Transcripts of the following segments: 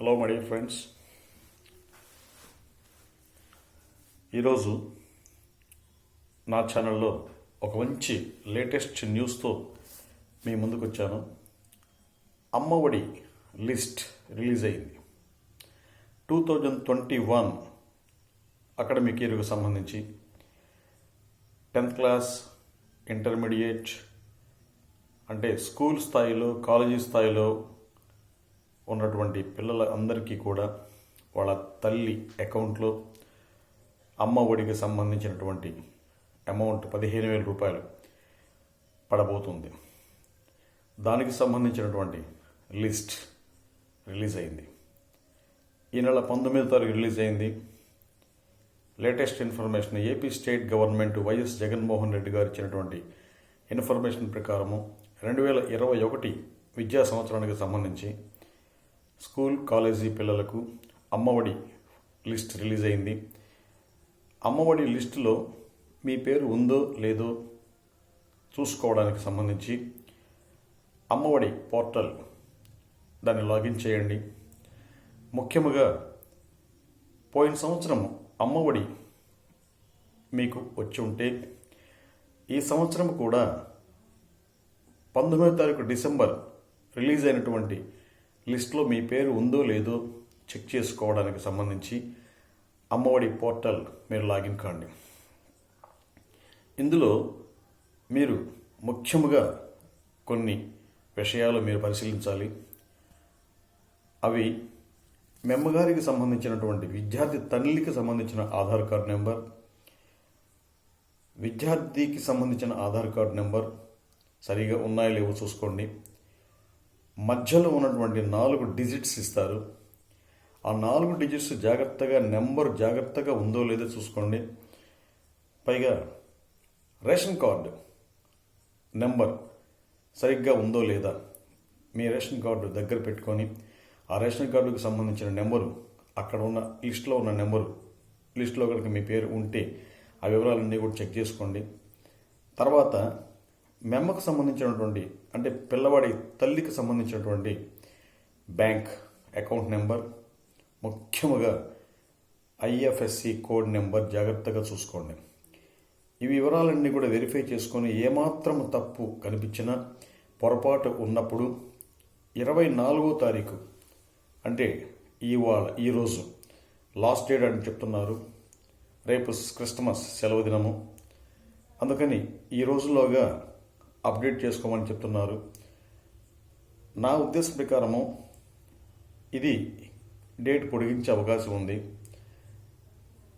Hello my dear friends ఈరోజు నా ఛానల్లో ఒక మంచి లేటెస్ట్ న్యూస్తో మీ ముందుకు వచ్చాను అమ్మఒడి లిస్ట్ రిలీజ్ అయింది. Two thousand twenty one academic ఇయర్కు సంబంధించి టెన్త్ క్లాస్ ఇంటర్మీడియట్ అంటే స్కూల్ స్థాయిలో కాలేజీ స్థాయిలో ఉన్నటువంటి పిల్లల అందరికీ కూడా వాళ్ళ తల్లి అకౌంట్లో అమ్మ ఒడికి సంబంధించినటువంటి అమౌంట్ పదిహేను వేల రూపాయలు పడబోతుంది. దానికి సంబంధించినటువంటి లిస్ట్ రిలీజ్ అయింది. ఈ నెల పంతొమ్మిదో తారీఖు రిలీజ్ అయింది. Latest information AP state government YS Jaganmohan Reddy garu ఇచ్చినటువంటి ఇన్ఫర్మేషన్ ప్రకారము రెండు వేల ఇరవై ఒకటి విద్యా సంవత్సరానికి సంబంధించి స్కూల్ కాలేజీ పిల్లలకు అమ్మఒడి లిస్ట్ రిలీజ్ అయింది. అమ్మఒడి లిస్టులో మీ పేరు ఉందో లేదో చూసుకోవడానికి సంబంధించి అమ్మఒడి పోర్టల్ దాన్ని లాగిన్ చేయండి. ముఖ్యముగా పోయిన సంవత్సరం అమ్మఒడి మీకు వచ్చి ఉంటే ఈ సంవత్సరం కూడా పంతొమ్మిదో తారీఖు డిసెంబర్ రిలీజ్ అయినటువంటి లిస్ట్లో మీ పేరు ఉందో లేదో చెక్ చేసుకోవడానికి సంబంధించి అమ్మఒడి పోర్టల్ మీరు లాగిన్ కాండి. ఇందులో మీరు ముఖ్యముగా కొన్ని విషయాలు మీరు పరిశీలించాలి. అవి మెమ్మగారికి సంబంధించినటువంటి విద్యార్థి తల్లికి సంబంధించిన ఆధార్ కార్డు నెంబర్ విద్యార్థికి సంబంధించిన ఆధార్ కార్డు నెంబర్ సరిగా ఉన్నాయో లేవో చూసుకోండి. మధ్యలో ఉన్నటువంటి నాలుగు డిజిట్స్ ఇస్తారు. ఆ నాలుగు డిజిట్స్ జాగ్రత్తగా నెంబర్ జాగ్రత్తగా ఉందో లేదో చూసుకోండి. పైగా రేషన్ కార్డు నెంబర్ సరిగ్గా ఉందో లేదా మీ రేషన్ కార్డు దగ్గర పెట్టుకొని ఆ రేషన్ కార్డుకు సంబంధించిన నెంబరు అక్కడ ఉన్న లిస్ట్లో ఉన్న నెంబరు లిస్ట్లో కనుక మీ పేరు ఉంటే ఆ వివరాలన్నీ కూడా చెక్ చేసుకోండి. తర్వాత మెమ్మకు సంబంధించినటువంటి అంటే పిల్లవాడి తల్లికి సంబంధించినటువంటి బ్యాంక్ అకౌంట్ నెంబర్ ముఖ్యముగా ఐఎఫ్ఎస్సి కోడ్ నెంబర్ జాగ్రత్తగా చూసుకోండి. ఈ వివరాలన్నీ కూడా వెరిఫై చేసుకొని ఏమాత్రం తప్పు కనిపించినా పొరపాటు ఉన్నప్పుడు ఇరవై నాలుగో తారీఖు అంటే ఇవాళ ఈరోజు లాస్ట్ డేట్ అని చెప్తున్నారు. రేపు క్రిస్టమస్ సెలవు దినము. అందుకని ఈ రోజులోగా అప్డేట్ చేసుకోమని చెప్తున్నారు. నా ఉద్దేశం ప్రకారము ఇది డేట్ పొడిగించే అవకాశం ఉంది.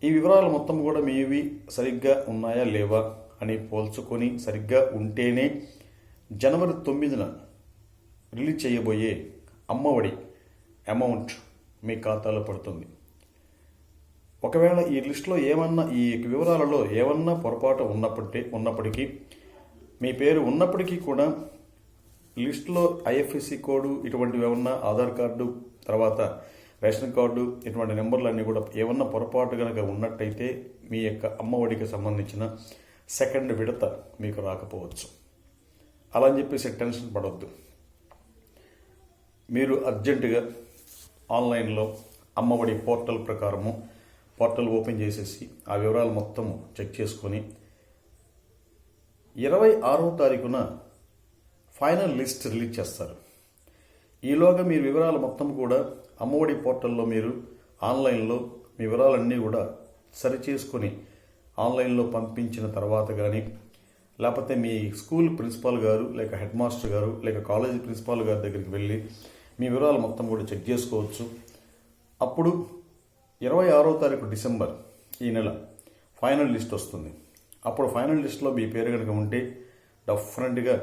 ఈ వివరాలు మొత్తం కూడా మీవి సరిగ్గా ఉన్నాయా లేవా అని పోల్చుకొని సరిగ్గా ఉంటేనే జనవరి తొమ్మిదిన రిలీజ్ చేయబోయే అమ్మఒడి అమౌంట్ మీ ఖాతాలో పడుతుంది. ఒకవేళ ఈ లిస్టులో ఏమన్నా ఈ వివరాలలో ఏమన్నా పొరపాటు ఉన్నప్పటి ఉన్నప్పటికీ మీ పేరు ఉన్నప్పటికీ కూడా లిస్టులో ఐఎఫ్ఎస్సి కోడ్ ఇటువంటివి ఏమన్నా ఆధార్ కార్డు తర్వాత రేషన్ కార్డు ఇటువంటి నెంబర్లు అన్నీ కూడా ఏమన్నా పొరపాటు కనుక ఉన్నట్టయితే మీ యొక్క అమ్మఒడికి సంబంధించిన సెకండ్ విడత మీకు రాకపోవచ్చు. అలా అని చెప్పేసి టెన్షన్ పడవద్దు మీరు అర్జెంటుగా ఆన్లైన్లో అమ్మఒడి పోర్టల్ ప్రకారము పోర్టల్ ఓపెన్ చేసేసి ఆ వివరాలు మొత్తం చెక్ చేసుకొని ఇరవై ఆరవ తారీఖున ఫైనల్ లిస్ట్ రిలీజ్ చేస్తారు. ఈలోగా మీ వివరాలు మొత్తం కూడా అమ్మఒడి పోర్టల్లో మీరు ఆన్లైన్లో మీ వివరాలన్నీ కూడా సరిచేసుకొని ఆన్లైన్లో పంపించిన తర్వాత కానీ లేకపోతే మీ స్కూల్ ప్రిన్సిపాల్ గారు లేక హెడ్ మాస్టర్ గారు లేక కాలేజీ ప్రిన్సిపాల్ గారి దగ్గరికి వెళ్ళి మీ వివరాలు మొత్తం కూడా చెక్ చేసుకోవచ్చు. అప్పుడు ఇరవై ఆరో తారీఖు డిసెంబర్ ఈ నెల ఫైనల్ లిస్ట్ వస్తుంది. అప్పుడు ఫైనల్ లిస్ట్లో మీ పేరు కనుక ఉంటే డెఫినెట్గా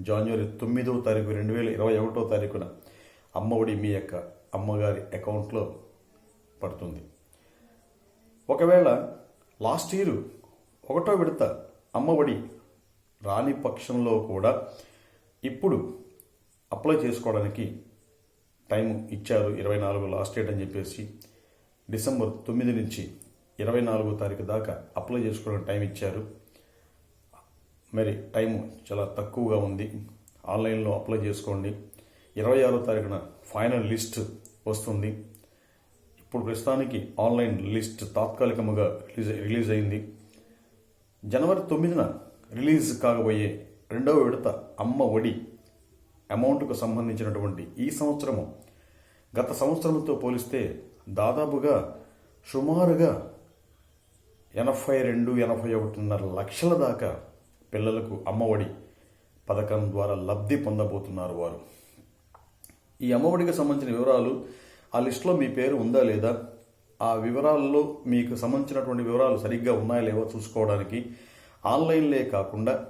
జనవరి తొమ్మిదవ తారీఖు రెండు వేల ఇరవై ఒకటో తారీఖున అమ్మఒడి మీ యొక్క అమ్మగారి అకౌంట్లో పడుతుంది. ఒకవేళ లాస్ట్ ఇయర్ ఒకటో విడత అమ్మఒడి రాని పక్షంలో కూడా ఇప్పుడు అప్లై చేసుకోవడానికి టైం ఇచ్చారు ఇరవై నాలుగు లాస్ట్ డేట్ అని చెప్పేసి డిసెంబర్ తొమ్మిది నుంచి ఇరవై నాలుగో తారీఖు దాకా అప్లై చేసుకోవడానికి టైం ఇచ్చారు. మరి టైం చాలా తక్కువగా ఉంది. ఆన్లైన్లో అప్లై చేసుకోండి. ఇరవై ఆరో తారీఖున ఫైనల్ లిస్ట్ వస్తుంది. ఇప్పుడు ప్రస్తుతానికి ఆన్లైన్ లిస్ట్ తాత్కాలికముగా రిలీజ్ రిలీజ్ అయింది. జనవరి తొమ్మిదిన రిలీజ్ కాగబోయే రెండవ విడత అమ్మ ఒడి అమౌంట్కు సంబంధించినటువంటి ఈ సంవత్సరము గత సంవత్సరంతో పోలిస్తే దాదాపుగా సుమారుగా ఎనభై రెండు ఎనభై ఒకటిన్నర లక్షల దాకా పిల్లలకు అమ్మఒడి పథకం ద్వారా లబ్ధి పొందబోతున్నారు వారు. ఈ అమ్మఒడికి సంబంధించిన వివరాలు ఆ లిస్టులో మీ పేరు ఉందా లేదా? ఆ వివరాల్లో మీకు సంబంధించినటువంటి వివరాలు సరిగ్గా ఉన్నాయా లేవో చూసుకోవడానికి ఆన్లైన్లే కాకుండా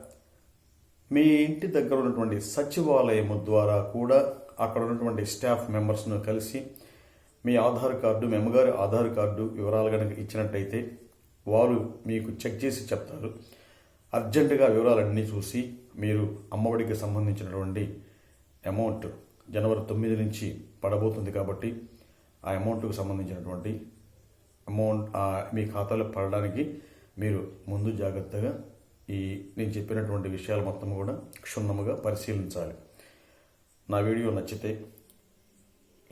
మీ ఇంటి దగ్గర ఉన్నటువంటి సచివాలయం ద్వారా కూడా అక్కడ ఉన్నటువంటి స్టాఫ్ మెంబర్స్ను కలిసి మీ ఆధార్ కార్డు మీ అమ్మగారి ఆధార్ కార్డు వివరాలు కనుక ఇచ్చినట్టయితే వారు మీకు చెక్ చేసి చెప్తారు. అర్జెంటుగా వివరాలన్నీ చూసి మీరు అమ్మఒడికి సంబంధించినటువంటి అమౌంట్ జనవరి తొమ్మిది నుంచి పడబోతుంది కాబట్టి ఆ అమౌంట్కు సంబంధించినటువంటి అమౌంట్ ఆ మీ ఖాతాలో పడడానికి మీరు ముందు జాగ్రత్తగా ఈ నేను చెప్పినటువంటి విషయాలు మొత్తం కూడా క్షుణ్ణముగా పరిశీలించాలి. నా వీడియో నచ్చితే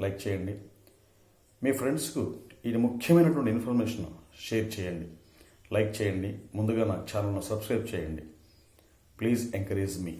లైక్ చేయండి. మీ ఫ్రెండ్స్కు ఇది ముఖ్యమైనటువంటి ఇన్ఫర్మేషన్ షేర్ చేయండి. లైక్ చేయండి. ముందుగా నా ఛానల్ను సబ్స్క్రైబ్ చేయండి. Please encourage me.